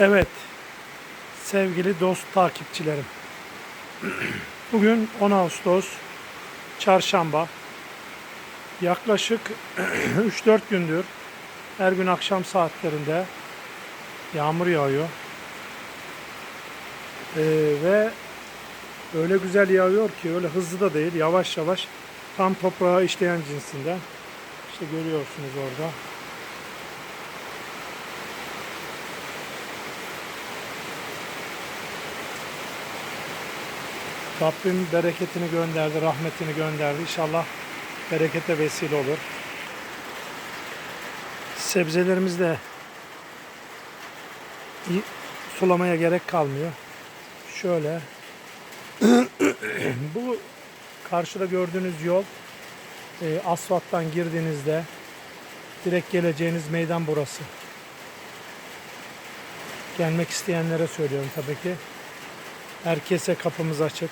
Evet, sevgili dost takipçilerim. Bugün 10 Ağustos, çarşamba. Yaklaşık 3-4 gündür her gün akşam saatlerinde yağmur yağıyor. Ee, ve öyle güzel yağıyor ki öyle hızlı da değil, yavaş yavaş tam toprağa işleyen cinsinden. İşte görüyorsunuz orada. Rabbim bereketini gönderdi, rahmetini gönderdi. İnşallah berekete vesile olur. Sebzelerimiz de sulamaya gerek kalmıyor. Şöyle bu karşıda gördüğünüz yol e, asfalttan girdiğinizde direkt geleceğiniz meydan burası. Gelmek isteyenlere söylüyorum tabii ki. Herkese kapımız açık.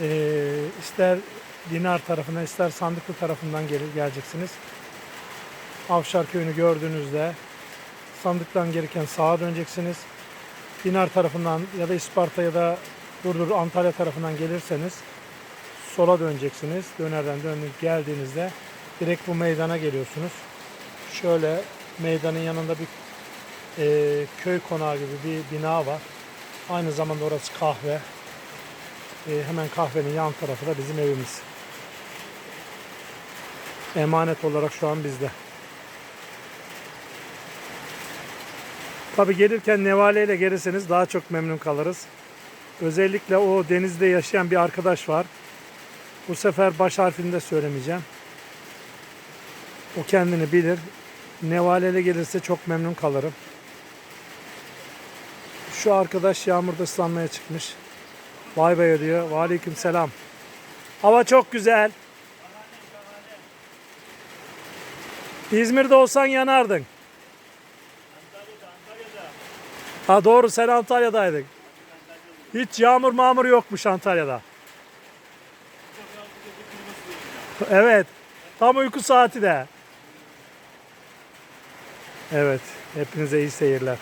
Ee, ister Dinar tarafına ister Sandıklı tarafından gelir, geleceksiniz. Avşar köyünü gördüğünüzde Sandıktan gelirken sağa döneceksiniz. Dinar tarafından ya da Isparta ya da Burdur Antalya tarafından gelirseniz sola döneceksiniz. Dönerden dönüp geldiğinizde direkt bu meydana geliyorsunuz. Şöyle meydanın yanında bir e, köy konağı gibi bir bina var. Aynı zamanda orası kahve. E, hemen kahvenin yan tarafı da bizim evimiz. Emanet olarak şu an bizde. Tabi gelirken Nevale ile gelirseniz daha çok memnun kalırız. Özellikle o denizde yaşayan bir arkadaş var. Bu sefer baş harfini de söylemeyeceğim. O kendini bilir. Nevale ile gelirse çok memnun kalırım. Şu arkadaş yağmurda ıslanmaya çıkmış. Vay be diyor. Ve aleyküm selam. Hava çok güzel. İzmir'de olsan yanardın. Ha doğru sen Antalya'daydın. Hiç yağmur mağmur yokmuş Antalya'da. Evet. Tam uyku saati de. Evet. Hepinize iyi seyirler.